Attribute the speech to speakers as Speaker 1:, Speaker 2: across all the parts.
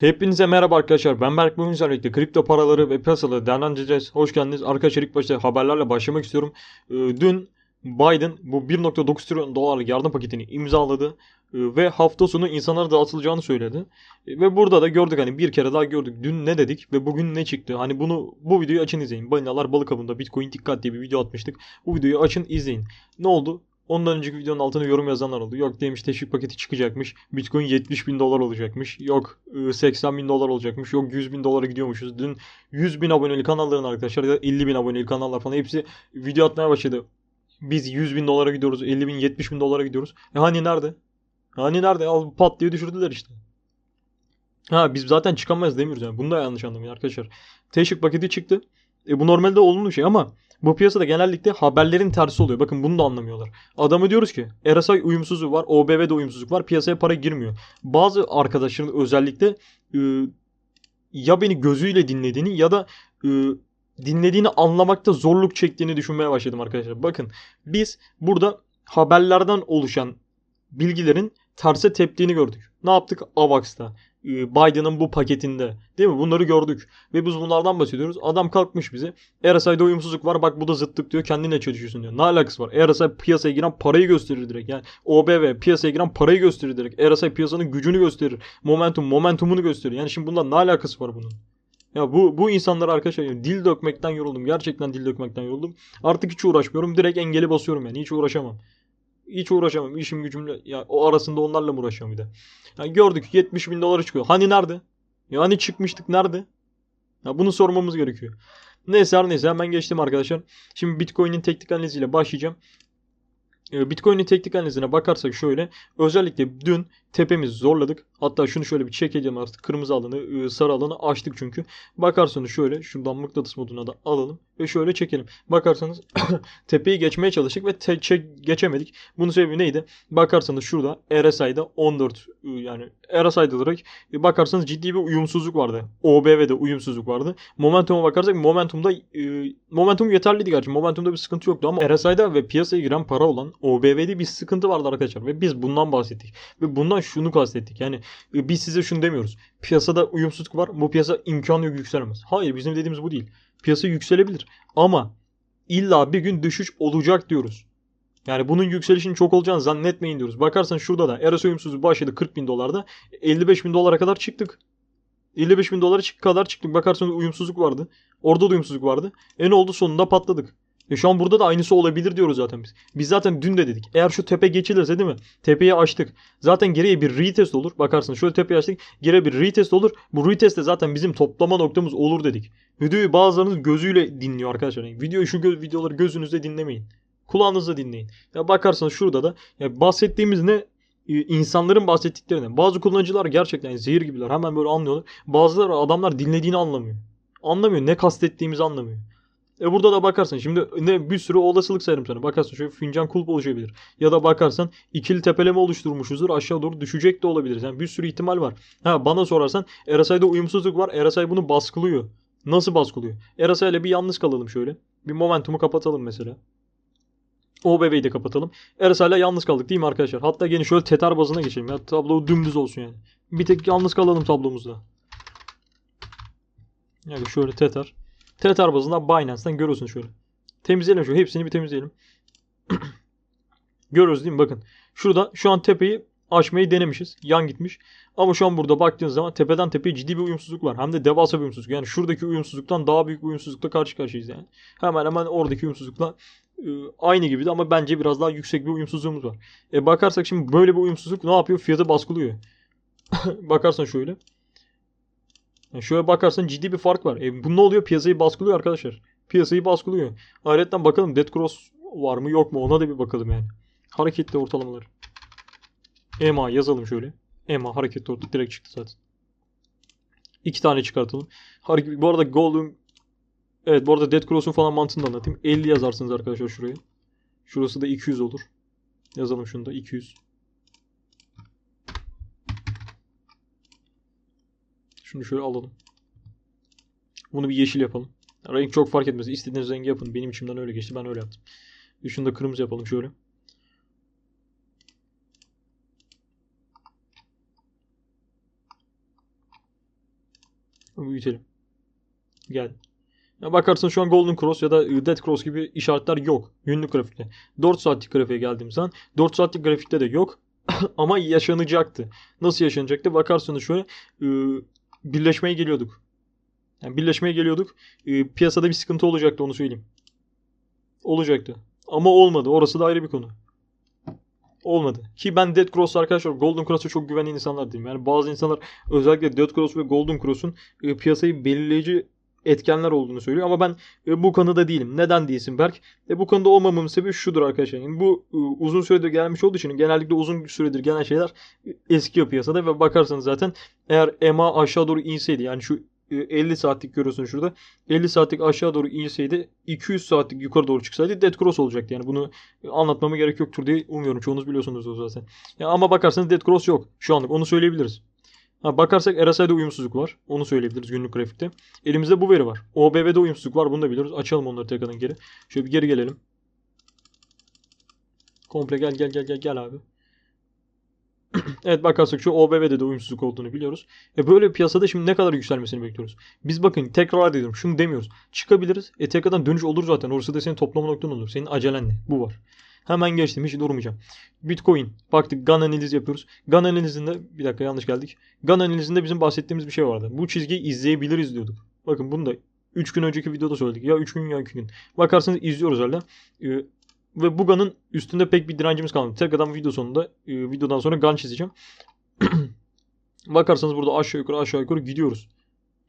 Speaker 1: Hepinize merhaba arkadaşlar. Ben Berk bugün sizlerle kripto paraları ve piyasaları değerlendireceğiz. Hoş geldiniz. Arkadaşlar ilk başta haberlerle başlamak istiyorum. Ee, dün Biden bu 1.9 trilyon dolarlık yardım paketini imzaladı Ee, ve hafta sonu insanlara dağıtılacağını söyledi. Ee, ve burada da gördük hani bir kere daha gördük. Dün ne dedik ve bugün ne çıktı? Hani bunu bu videoyu açın izleyin. Balinalar balık avında Bitcoin dikkat diye bir video atmıştık. Bu videoyu açın izleyin. Ne oldu? Ondan önceki videonun altına yorum yazanlar oldu. Yok demiş teşvik paketi çıkacakmış. Bitcoin 70 bin dolar olacakmış. Yok e, 80 bin dolar olacakmış. Yok 100 bin dolara gidiyormuşuz. Dün 100 bin aboneli kanalların arkadaşlar ya da 50 bin aboneli kanallar falan hepsi video atmaya başladı. Biz 100 bin dolara gidiyoruz. 50 bin 70 bin dolara gidiyoruz. E hani nerede? Hani nerede? Al pat diye düşürdüler işte. Ha biz zaten çıkamayız demiyoruz yani. Bunu da yanlış anlamayın arkadaşlar. Teşvik paketi çıktı. E bu normalde olumlu şey ama bu piyasada genellikle haberlerin tersi oluyor. Bakın bunu da anlamıyorlar. Adamı diyoruz ki RSI uyumsuzluğu var, OBV'de uyumsuzluk var, piyasaya para girmiyor. Bazı arkadaşların özellikle e, ya beni gözüyle dinlediğini ya da e, dinlediğini anlamakta zorluk çektiğini düşünmeye başladım arkadaşlar. Bakın biz burada haberlerden oluşan bilgilerin terse teptiğini gördük. Ne yaptık? AVAX'ta. E, Biden'ın bu paketinde. Değil mi? Bunları gördük. Ve biz bunlardan bahsediyoruz. Adam kalkmış bize. RSI'de uyumsuzluk var. Bak bu da zıttık diyor. Kendine çalışıyorsun diyor. Ne alakası var? RSI piyasaya giren parayı gösterir direkt. Yani OBV piyasaya giren parayı gösterir direkt. RSI piyasanın gücünü gösterir. Momentum, momentumunu gösterir. Yani şimdi bundan ne alakası var bunun? Ya bu bu insanlar arkadaşlar yani dil dökmekten yoruldum. Gerçekten dil dökmekten yoruldum. Artık hiç uğraşmıyorum. Direkt engeli basıyorum yani. Hiç uğraşamam. Hiç uğraşamam. İşim gücümle ya o arasında onlarla mı uğraşıyorum bir de? Yani gördük 70 bin dolara çıkıyor. Hani nerede? Yani çıkmıştık nerede? Ya bunu sormamız gerekiyor. Neyse her neyse hemen geçtim arkadaşlar. Şimdi Bitcoin'in teknik analiziyle başlayacağım. Ee, Bitcoin'in teknik analizine bakarsak şöyle. Özellikle dün tepemizi zorladık. Hatta şunu şöyle bir çekeceğim artık. Kırmızı alanı, ıı, sarı alanı açtık çünkü. Bakarsanız şöyle şuradan mıknatıs moduna da alalım ve şöyle çekelim. Bakarsanız tepeyi geçmeye çalıştık ve geçemedik. Bunun sebebi neydi? Bakarsanız şurada RSI'da 14 ıı, yani RSI'da direkt e, bakarsanız ciddi bir uyumsuzluk vardı. OBV'de uyumsuzluk vardı. Momentum'a bakarsak momentumda e, momentum yeterliydi gerçi. Momentumda bir sıkıntı yoktu ama RSI'da ve piyasaya giren para olan OBV'de bir sıkıntı vardı arkadaşlar ve biz bundan bahsettik. Ve bundan şunu kastettik. Yani e, biz size şunu demiyoruz. Piyasada uyumsuzluk var. Bu piyasa imkanı yok yükselemez. Hayır bizim dediğimiz bu değil. Piyasa yükselebilir ama illa bir gün düşüş olacak diyoruz. Yani bunun yükselişinin çok olacağını zannetmeyin diyoruz. Bakarsan şurada da RSI uyumsuzluğu başladı 40 bin dolarda. 55 bin dolara kadar çıktık. 55 bin dolara kadar çıktık. Bakarsanız uyumsuzluk vardı. Orada da uyumsuzluk vardı. E ne oldu? Sonunda patladık. E şu an burada da aynısı olabilir diyoruz zaten biz. Biz zaten dün de dedik. Eğer şu tepe geçilirse değil mi? Tepeyi açtık. Zaten geriye bir retest olur. Bakarsın şöyle tepeyi açtık. Geriye bir retest olur. Bu retest de zaten bizim toplama noktamız olur dedik. Videoyu bazılarınız gözüyle dinliyor arkadaşlar. Yani videoyu şu gö- videoları gözünüzle dinlemeyin. Kulağınızla dinleyin. Ya bakarsanız şurada da ya bahsettiğimiz ne? Ee, insanların bahsettiklerine. Bazı kullanıcılar gerçekten zehir gibiler. Hemen böyle anlıyorlar. Bazıları adamlar dinlediğini anlamıyor. Anlamıyor. Ne kastettiğimizi anlamıyor. E burada da bakarsan şimdi ne bir sürü olasılık sayarım sana. Bakarsan şöyle fincan kulp oluşabilir. Ya da bakarsan ikili tepeleme oluşturmuşuzdur. Aşağı doğru düşecek de olabilir. Yani bir sürü ihtimal var. Ha bana sorarsan RSI'de uyumsuzluk var. RSI bunu baskılıyor. Nasıl baskılıyor? RSI ile bir yalnız kalalım şöyle. Bir momentumu kapatalım mesela. OBB'yi de kapatalım. RSI ile yalnız kaldık değil mi arkadaşlar? Hatta gene şöyle tetar bazına geçelim ya. Tablo dümdüz olsun yani. Bir tek yalnız kalalım tablomuzda. Yani şöyle tetar. Tetar bazında Binance'dan görüyorsun şöyle. Temizleyelim şu hepsini bir temizleyelim. Görüyoruz değil mi? Bakın. Şurada şu an tepeyi açmayı denemişiz. Yan gitmiş. Ama şu an burada baktığınız zaman tepeden tepeye ciddi bir uyumsuzluk var. Hem de devasa bir uyumsuzluk. Yani şuradaki uyumsuzluktan daha büyük bir uyumsuzlukla karşı karşıyayız yani. Hemen hemen oradaki uyumsuzlukla e, aynı gibiydi ama bence biraz daha yüksek bir uyumsuzluğumuz var. E bakarsak şimdi böyle bir uyumsuzluk ne yapıyor? Fiyatı baskılıyor. Bakarsan şöyle. Yani şöyle bakarsan ciddi bir fark var. E bu ne oluyor? Piyasayı baskılıyor arkadaşlar. Piyasayı baskılıyor. Ayrıca bakalım Dead Cross var mı yok mu ona da bir bakalım yani. Hareketli ortalamalar. EMA yazalım şöyle. EMA hareketli orta direkt çıktı zaten. İki tane çıkartalım. Hareket, bu arada Golden Evet bu arada Dead Cross'un falan mantığını da anlatayım. 50 yazarsınız arkadaşlar şuraya. Şurası da 200 olur. Yazalım şunu da 200. Şunu şöyle alalım. Bunu bir yeşil yapalım. Renk çok fark etmez. İstediğiniz rengi yapın. Benim içimden öyle geçti. Ben öyle yaptım. Şunu da kırmızı yapalım şöyle. Büyütelim. Gel. Ya bakarsın şu an Golden Cross ya da e, Dead Cross gibi işaretler yok günlük grafikte. 4 saatlik grafiğe geldiğim zaman 4 saatlik grafikte de yok ama yaşanacaktı. Nasıl yaşanacaktı? Bakarsınız şöyle e, birleşmeye geliyorduk. Yani birleşmeye geliyorduk. E, piyasada bir sıkıntı olacaktı onu söyleyeyim. Olacaktı. Ama olmadı. Orası da ayrı bir konu. Olmadı. Ki ben Dead Cross arkadaşlar Golden Cross'a çok güvenen insanlar değilim. Yani bazı insanlar özellikle Dead Cross ve Golden Cross'un e, piyasayı belirleyici etkenler olduğunu söylüyor. Ama ben e, bu konuda değilim. Neden değilsin Berk? E, bu konuda olmamamın sebebi şudur arkadaşlar. Yani bu e, uzun süredir gelmiş olduğu için genellikle uzun süredir gelen şeyler e, eskiyor piyasada ve bakarsanız zaten eğer EMA aşağı doğru inseydi yani şu e, 50 saatlik görüyorsun şurada. 50 saatlik aşağı doğru inseydi 200 saatlik yukarı doğru çıksaydı Dead Cross olacaktı. Yani bunu anlatmama gerek yoktur diye umuyorum. Çoğunuz biliyorsunuz zaten. Ya ama bakarsanız Dead Cross yok şu anlık. Onu söyleyebiliriz. Ha, bakarsak RSI'de uyumsuzluk var. Onu söyleyebiliriz günlük grafikte. Elimizde bu veri var. OBV'de uyumsuzluk var. Bunu da biliyoruz. Açalım onları tekrardan geri. Şöyle bir geri gelelim. Komple gel gel gel gel gel abi. evet bakarsak şu OBV'de de uyumsuzluk olduğunu biliyoruz. E böyle piyasada şimdi ne kadar yükselmesini bekliyoruz. Biz bakın tekrar ediyorum şunu demiyoruz. Çıkabiliriz. E tekrardan dönüş olur zaten. Orası da senin toplama noktan olur. Senin acelen ne? Bu var. Hemen geçtim. Hiç durmayacağım. Bitcoin. Baktık GAN analizi yapıyoruz. GAN analizinde bir dakika yanlış geldik. GAN analizinde bizim bahsettiğimiz bir şey vardı. Bu çizgiyi izleyebiliriz diyorduk. Bakın bunu da 3 gün önceki videoda söyledik. Ya 3 gün ya 2 gün. Bakarsanız izliyoruz hala. Ee, ve bu GAN'ın üstünde pek bir direncimiz kalmadı. Tekrardan video sonunda e, videodan sonra GAN çizeceğim. Bakarsanız burada aşağı yukarı aşağı yukarı gidiyoruz.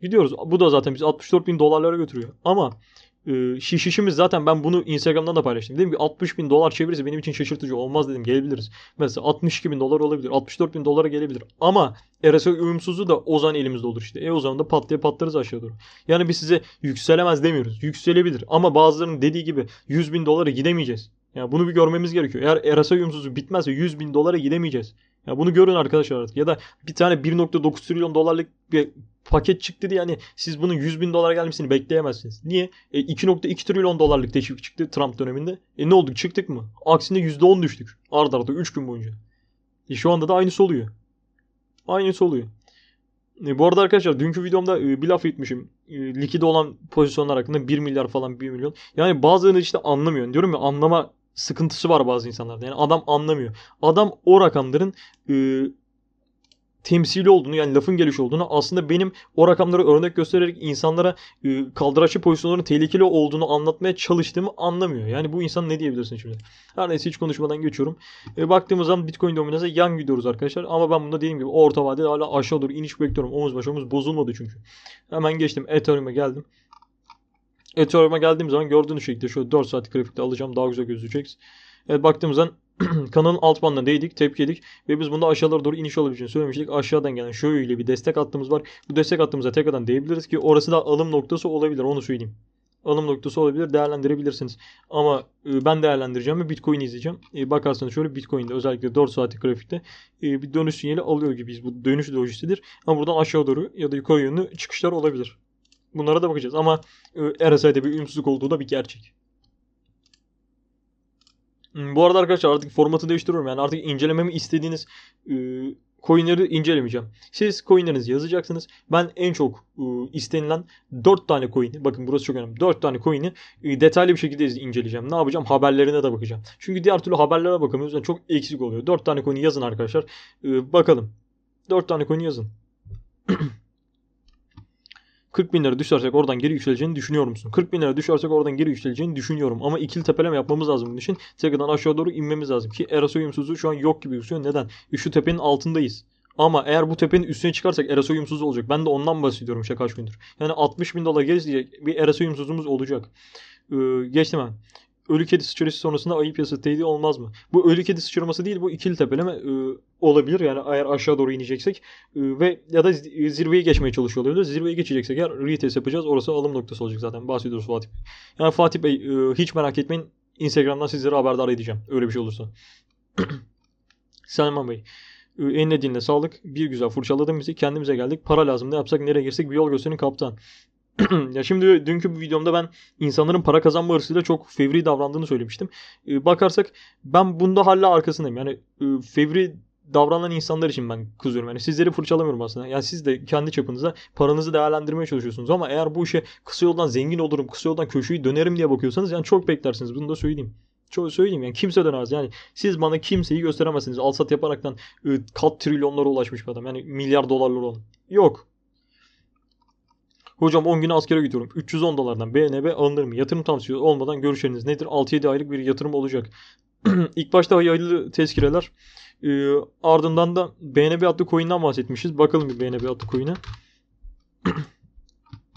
Speaker 1: Gidiyoruz. Bu da zaten bizi 64 bin dolarlara götürüyor. Ama e, şişişimiz zaten ben bunu Instagram'dan da paylaştım. Dedim ki 60 bin dolar çevirirse benim için şaşırtıcı olmaz dedim. Gelebiliriz. Mesela 62 bin dolar olabilir. 64 bin dolara gelebilir. Ama RSI uyumsuzluğu da o zaman elimizde olur işte. E o zaman da pat diye patlarız aşağı doğru. Yani biz size yükselemez demiyoruz. Yükselebilir. Ama bazılarının dediği gibi 100 bin dolara gidemeyeceğiz. Yani bunu bir görmemiz gerekiyor. Eğer RSI uyumsuzluğu bitmezse 100 bin dolara gidemeyeceğiz. Ya bunu görün arkadaşlar artık. Ya da bir tane 1.9 trilyon dolarlık bir paket çıktı diye hani siz bunun 100 bin dolara gelmesini bekleyemezsiniz. Niye? E, 2.2 trilyon dolarlık teşvik çıktı Trump döneminde. E ne oldu? Çıktık mı? Aksine %10 düştük. Arda arda 3 gün boyunca. E, şu anda da aynısı oluyor. Aynısı oluyor. E, bu arada arkadaşlar dünkü videomda e, bir laf etmişim. E, likide olan pozisyonlar hakkında 1 milyar falan 1 milyon. Yani bazılarını işte anlamıyor. Diyorum ya anlama sıkıntısı var bazı insanlarda. Yani adam anlamıyor. Adam o rakamların e, temsili olduğunu yani lafın gelişi olduğunu aslında benim o rakamları örnek göstererek insanlara e, kaldıraçlı pozisyonların tehlikeli olduğunu anlatmaya çalıştığımı anlamıyor. Yani bu insan ne diyebilirsin şimdi? Her neyse hiç konuşmadan geçiyorum. E, baktığımız zaman Bitcoin dominansa yan gidiyoruz arkadaşlar. Ama ben bunda dediğim gibi orta vadede hala aşağı doğru iniş bekliyorum. Omuz baş omuz bozulmadı çünkü. Hemen geçtim. Ethereum'e geldim. Ethereum'a geldiğim zaman gördüğünüz şekilde şöyle 4 saat grafikte alacağım. Daha güzel gözükecek. Evet baktığımız zaman kanalın alt bandına değdik, tepki yedik ve biz bunda aşağılara doğru iniş olabileceğini söylemiştik. Aşağıdan gelen şöyle bir destek hattımız var. Bu destek hattımıza tekrardan değebiliriz ki orası da alım noktası olabilir onu söyleyeyim. Alım noktası olabilir değerlendirebilirsiniz. Ama e, ben değerlendireceğim ve Bitcoin izleyeceğim. E, bakarsanız şöyle Bitcoin'de özellikle 4 saatlik grafikte e, bir dönüş sinyali alıyor gibiyiz. Bu dönüş lojistidir. Ama buradan aşağı doğru ya da yukarı yönlü çıkışlar olabilir. Bunlara da bakacağız ama RSI'de bir uyumsuzluk olduğu da bir gerçek. Hmm, bu arada arkadaşlar artık formatı değiştiriyorum. Yani artık incelememi istediğiniz e, coinleri incelemeyeceğim. Siz coinlerinizi yazacaksınız. Ben en çok e, istenilen 4 tane coin'i bakın burası çok önemli. 4 tane coin'i e, detaylı bir şekilde inceleyeceğim. Ne yapacağım? Haberlerine de bakacağım. Çünkü diğer türlü haberlere bakamıyoruz. Yani çok eksik oluyor. 4 tane coin'i yazın arkadaşlar. E, bakalım. 4 tane coin'i yazın. 40 bin lira düşersek oradan geri yükseleceğini düşünüyor musun? 40 bin lira düşersek oradan geri yükseleceğini düşünüyorum. Ama ikili tepeleme yapmamız lazım bunun için. Tekrardan aşağı doğru inmemiz lazım. Ki RSI uyumsuzluğu şu an yok gibi gözüküyor. Neden? E, şu tepenin altındayız. Ama eğer bu tepenin üstüne çıkarsak RSI uyumsuzluğu olacak. Ben de ondan bahsediyorum işte gündür. Yani 60 bin dolar gelecek bir RSI uyumsuzluğumuz olacak. Ee, geçtim hemen ölü kedi sıçrası sonrasında ayı piyasası tehdidi olmaz mı? Bu ölü kedi sıçraması değil bu ikili tepeleme e, olabilir. Yani eğer aşağı doğru ineceksek e, ve ya da zirveyi geçmeye çalışıyor olabilir. Zirveyi geçeceksek eğer retest yapacağız. Orası alım noktası olacak zaten. Bahsediyoruz Fatih Bey. Yani Fatih Bey e, hiç merak etmeyin. Instagram'dan sizlere haberdar edeceğim. Öyle bir şey olursa. Selman Bey. Eline dinle sağlık. Bir güzel fırçaladın bizi. Kendimize geldik. Para lazım. Ne yapsak nereye girsek bir yol gösterin kaptan. ya şimdi dünkü bu videomda ben insanların para kazanma hırsıyla çok fevri davrandığını söylemiştim. Ee, bakarsak ben bunda hala arkasındayım. Yani e, fevri davranan insanlar için ben kızıyorum. Yani sizleri fırçalamıyorum aslında. Yani siz de kendi çapınıza paranızı değerlendirmeye çalışıyorsunuz. Ama eğer bu işe kısa yoldan zengin olurum, kısa yoldan köşeyi dönerim diye bakıyorsanız yani çok beklersiniz. Bunu da söyleyeyim. Çok söyleyeyim yani kimse dönemez. Yani siz bana kimseyi gösteremezsiniz. Alsat yaparaktan ıı, kat trilyonlara ulaşmış bir adam. Yani milyar dolarlar olan. Yok. Hocam 10 güne askere gidiyorum. 310 dolardan BNB alınır mı? Yatırım tavsiyesi olmadan görüşleriniz nedir? 6-7 aylık bir yatırım olacak. İlk başta hayırlı tezkireler. Ee, ardından da BNB adlı coin'den bahsetmişiz. Bakalım bir BNB adlı coin'e.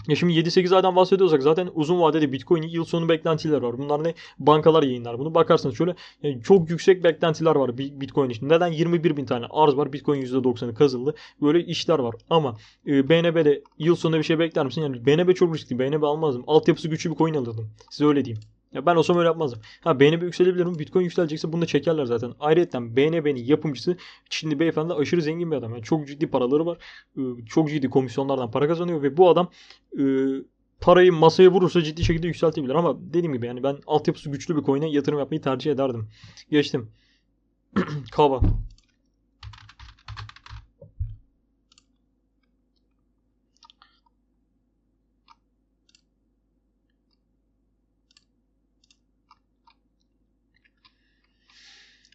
Speaker 1: Ya şimdi 7-8 aydan bahsediyorsak zaten uzun vadede Bitcoin'in yıl sonu beklentiler var. Bunlar ne? Bankalar yayınlar bunu. Bakarsanız şöyle yani çok yüksek beklentiler var Bitcoin için. Neden? 21 bin tane arz var. Bitcoin %90'ı kazıldı. Böyle işler var. Ama e, BNB'de yıl sonunda bir şey bekler misin? Yani BNB çok riskli. BNB almazdım. Altyapısı güçlü bir coin alırdım. Size öyle diyeyim. Ya ben olsam öyle yapmazdım. Ha BNB yükselebilir mi? Bitcoin yükselecekse bunu da çekerler zaten. Ayrıca BNB'nin yapımcısı Çinli beyefendi aşırı zengin bir adam. Yani çok ciddi paraları var. Ee, çok ciddi komisyonlardan para kazanıyor ve bu adam e, parayı masaya vurursa ciddi şekilde yükseltebilir. Ama dediğim gibi yani ben altyapısı güçlü bir coin'e yatırım yapmayı tercih ederdim. Geçtim. Kava.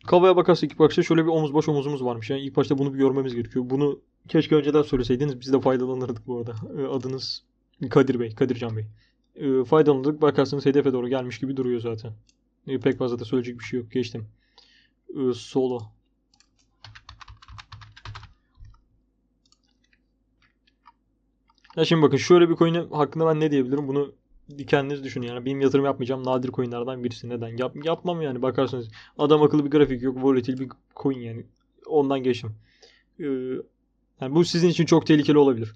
Speaker 1: Kavaya bakarsak ilk bakışta şöyle bir omuz baş omuzumuz varmış. Yani ilk başta bunu bir görmemiz gerekiyor. Bunu keşke önceden söyleseydiniz biz de faydalanırdık bu arada. Ee, adınız Kadir Bey, Kadircan Bey. Ee, faydalanırdık. Bakarsanız hedefe doğru gelmiş gibi duruyor zaten. Ee, pek fazla da söyleyecek bir şey yok. Geçtim. Ee, solo. Ya şimdi bakın şöyle bir coin'e hakkında ben ne diyebilirim? Bunu kendiniz düşünün yani. Benim yatırım yapmayacağım nadir coinlerden birisi. Neden? Yap, yapmam yani. Bakarsanız adam akıllı bir grafik yok. Volatil bir coin yani. Ondan geçtim. Ee, yani bu sizin için çok tehlikeli olabilir.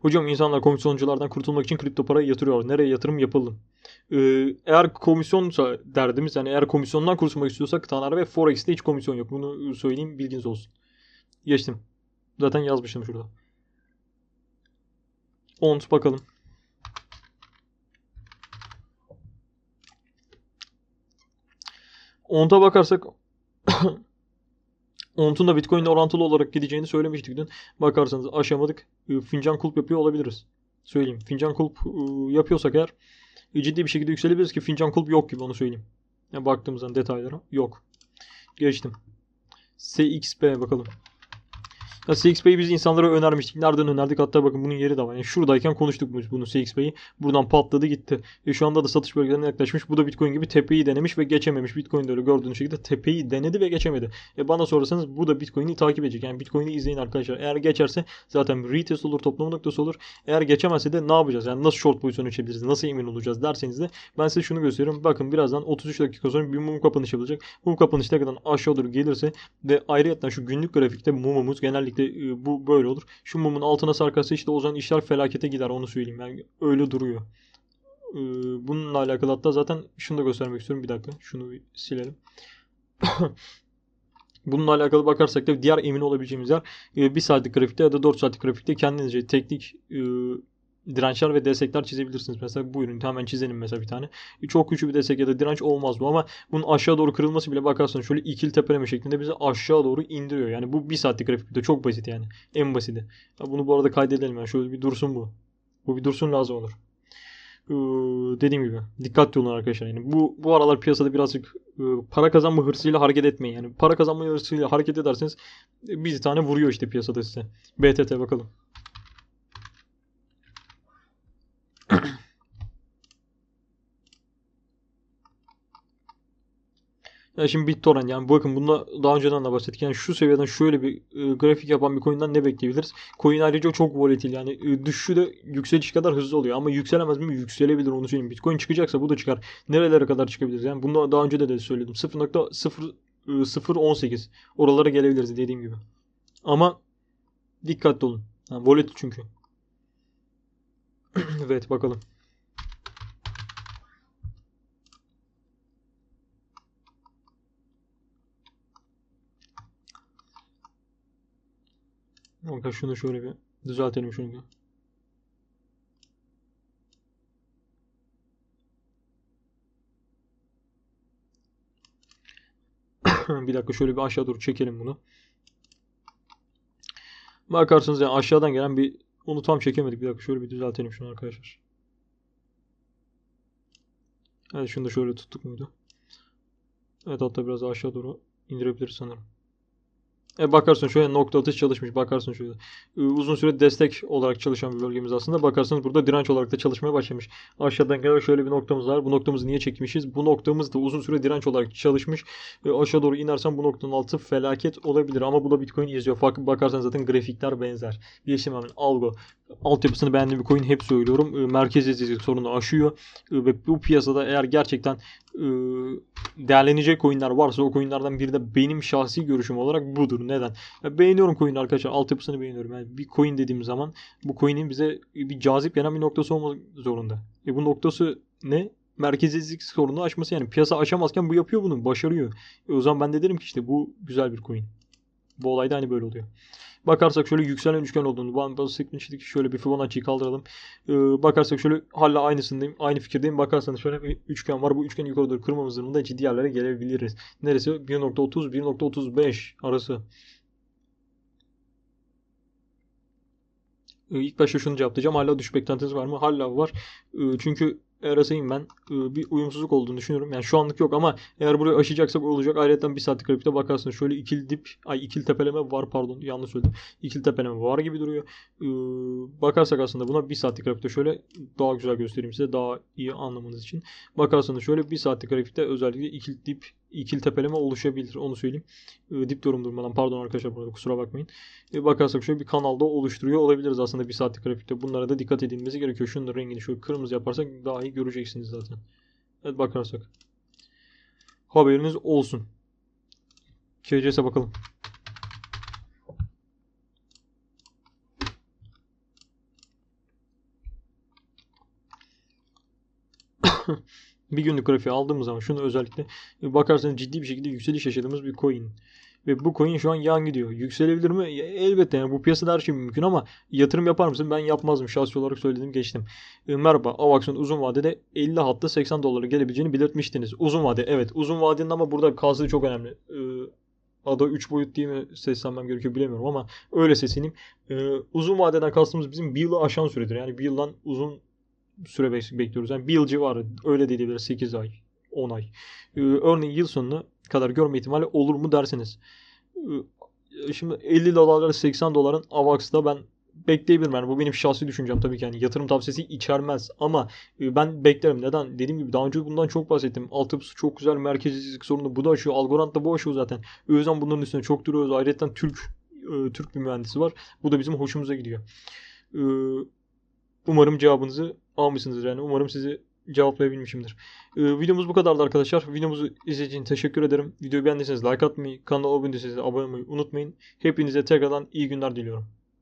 Speaker 1: Hocam insanlar komisyonculardan kurtulmak için kripto parayı yatırıyor nereye yatırım yapalım ee, eğer komisyonsa derdimiz yani eğer komisyondan kurtulmak istiyorsak Tanar ve Forex'te hiç komisyon yok. Bunu söyleyeyim bilginiz olsun. Geçtim. Zaten yazmıştım şurada. Ont bakalım Ont'a bakarsak Ont'un da Bitcoin'le orantılı olarak gideceğini söylemiştik dün. Bakarsanız aşamadık. Ee, fincan kulp yapıyor olabiliriz. Söyleyeyim. Fincan kulp e, yapıyorsak eğer e, ciddi bir şekilde yükselebiliriz ki fincan kulp yok gibi onu söyleyeyim. Yani baktığımızdan detaylara yok. Geçtim. SXP bakalım. Ya CXP'yi biz insanlara önermiştik. Nereden önerdik? Hatta bakın bunun yeri de var. Yani şuradayken konuştuk biz bunu CXP'yi. Buradan patladı gitti. E şu anda da satış bölgelerine yaklaşmış. Bu da Bitcoin gibi tepeyi denemiş ve geçememiş. Bitcoin de öyle gördüğünüz şekilde tepeyi denedi ve geçemedi. E bana sorarsanız bu da Bitcoin'i takip edecek. Yani Bitcoin'i izleyin arkadaşlar. Eğer geçerse zaten retest olur, toplama noktası olur. Eğer geçemezse de ne yapacağız? Yani nasıl short pozisyon içebiliriz? Nasıl emin olacağız derseniz de ben size şunu gösteriyorum. Bakın birazdan 33 dakika sonra bir mum kapanış yapılacak. Mum kapanışı ne kadar aşağı doğru gelirse ve ayrıca şu günlük grafikte mumumuz genellikle e, bu böyle olur. Şu mumun altına sarkarsa işte o zaman işler felakete gider onu söyleyeyim. Yani öyle duruyor. Ee, bununla alakalı hatta zaten şunu da göstermek istiyorum. Bir dakika. Şunu bir silelim. Bununla alakalı bakarsak da diğer emin olabileceğimiz yer 1 e, saatlik grafikte ya da 4 saatlik grafikte kendinizce teknik e, dirençler ve destekler çizebilirsiniz. Mesela buyurun hemen çizelim mesela bir tane. Çok güçlü bir destek ya da direnç olmaz bu ama bunun aşağı doğru kırılması bile bakarsanız şöyle ikili tepeleme şeklinde bizi aşağı doğru indiriyor. Yani bu bir saatlik grafik de çok basit yani. En basiti. Bunu bu arada kaydedelim yani şöyle bir dursun bu. Bu bir dursun lazım olur. Ee, dediğim gibi dikkatli olun arkadaşlar. Yani bu bu aralar piyasada birazcık e, para kazanma hırsıyla hareket etmeyin. Yani para kazanma hırsıyla hareket ederseniz e, bir tane vuruyor işte piyasada size. BTT bakalım. Ya şimdi BitTorrent yani bakın bunda daha önceden de bahsettik. Yani şu seviyeden şöyle bir e, grafik yapan bir coin'den ne bekleyebiliriz? Coin ayrıca çok volatil yani e, düşüşü de yükseliş kadar hızlı oluyor ama yükselemez mi? Yükselebilir onu söyleyeyim. Bitcoin çıkacaksa bu da çıkar. Nerelere kadar çıkabiliriz? Yani bunu daha önce de, de söyledim. 0.018 e, oralara gelebiliriz dediğim gibi. Ama dikkatli olun. Yani volatil çünkü. evet bakalım. Kanka şunu şöyle bir düzeltelim şunu. bir dakika şöyle bir aşağı doğru çekelim bunu. Bakarsanız yani aşağıdan gelen bir onu tam çekemedik. Bir dakika şöyle bir düzeltelim şunu arkadaşlar. Evet şunu da şöyle tuttuk muydu? Evet hatta biraz aşağı doğru indirebiliriz sanırım. E bakarsın şöyle nokta atış çalışmış. Bakarsın şöyle. Ee, uzun süre destek olarak çalışan bir bölgemiz aslında. Bakarsanız burada direnç olarak da çalışmaya başlamış. Aşağıdan gelen şöyle bir noktamız var. Bu noktamızı niye çekmişiz? Bu noktamız da uzun süre direnç olarak çalışmış. E, aşağı doğru inersen bu noktanın altı felaket olabilir. Ama bu da Bitcoin izliyor. Farklı bakarsan zaten grafikler benzer. Birleşim hemen algo. Altyapısını beğendiğim bir coin hep söylüyorum. E, merkezsizlik sorunu aşıyor. E, ve bu piyasada eğer gerçekten e, değerlenecek coinler varsa o coinlerden biri de benim şahsi görüşüm olarak budur. Neden? Ya beğeniyorum coin arkadaşlar. Altyapısını beğeniyorum. Yani bir coin dediğim zaman bu coin'in bize bir cazip gelen bir noktası olmak zorunda. E bu noktası ne? Merkezsizlik sorunu aşması yani piyasa aşamazken bu yapıyor bunu. Başarıyor. E o zaman ben de derim ki işte bu güzel bir coin. Bu olay da hani böyle oluyor. Bakarsak şöyle yükselen üçgen olduğunu, bazı sıkıntı şöyle bir Fibonacci'yi kaldıralım. Ee, bakarsak şöyle hala aynısındayım, aynı fikirdeyim. Bakarsanız şöyle bir üçgen var. Bu üçgeni yukarı doğru kırmamız durumunda ciddi yerlere gelebiliriz. Neresi? 1.30, 1.35 arası. Ee, ilk başta şunu cevaplayacağım. Hala düşük beklentiniz var mı? Hala var. Ee, çünkü arasayım ben e, bir uyumsuzluk olduğunu düşünüyorum. Yani şu anlık yok ama eğer burayı aşacaksak olacak. Ayrıca bir saatlik grafikte bakarsınız şöyle ikili dip, ay ikili tepeleme var pardon yanlış söyledim. İkili tepeleme var gibi duruyor. Bakarsak aslında buna bir saatlik grafikte şöyle daha güzel göstereyim size daha iyi anlamanız için. Bakarsanız şöyle bir saatlik grafikte özellikle ikili dip ikili tepeleme oluşabilir. Onu söyleyeyim. E, dip durmadan pardon arkadaşlar burada kusura bakmayın. E, bakarsak şöyle bir kanalda oluşturuyor olabiliriz aslında bir saatlik grafikte. Bunlara da dikkat edilmesi gerekiyor. Şunun da rengini şöyle kırmızı yaparsak daha iyi göreceksiniz zaten. Evet bakarsak. Haberiniz olsun. KCS'e bakalım. Bir günlük grafiği aldığımız zaman şunu özellikle bakarsanız ciddi bir şekilde yükseliş yaşadığımız bir coin. Ve bu coin şu an yan gidiyor. Yükselebilir mi? Elbette yani bu piyasada her şey mümkün ama yatırım yapar mısın? Ben yapmazdım. Şahsi olarak söyledim geçtim. E, merhaba. Avax'ın uzun vadede 50 hatta 80 dolara gelebileceğini belirtmiştiniz. Uzun vade. Evet. Uzun vadenin ama burada kalsın çok önemli. E, Ada 3 boyut diye mi seslenmem gerekiyor bilemiyorum ama öyle sesleneyim. E, uzun vadeden kastımız bizim bir yılı aşan süredir. Yani bir yıldan uzun süre bekliyoruz. Yani bir yıl civarı öyle de diyebiliriz 8 ay 10 ay. Ee, örneğin yıl sonuna kadar görme ihtimali olur mu derseniz. Ee, şimdi 50 dolarlara 80 doların Avax'da ben bekleyebilirim. Yani bu benim şahsi düşüncem tabii ki. Yani yatırım tavsiyesi içermez ama e, ben beklerim. Neden? Dediğim gibi daha önce bundan çok bahsettim. Altyapısı çok güzel. Merkezsizlik sorunu bu da aşıyor. Algorand da bu aşıyor zaten. O yüzden bunların üstüne çok duruyoruz. Ayrıca Türk e, Türk bir mühendisi var. Bu da bizim hoşumuza gidiyor. Umarım cevabınızı almışsınızdır. Yani umarım sizi cevaplayabilmişimdir. Ee, videomuz bu kadardı arkadaşlar. Videomuzu izlediğiniz için teşekkür ederim. Videoyu beğendiyseniz like atmayı, kanala abone değilseniz abone olmayı unutmayın. Hepinize tekrardan iyi günler diliyorum.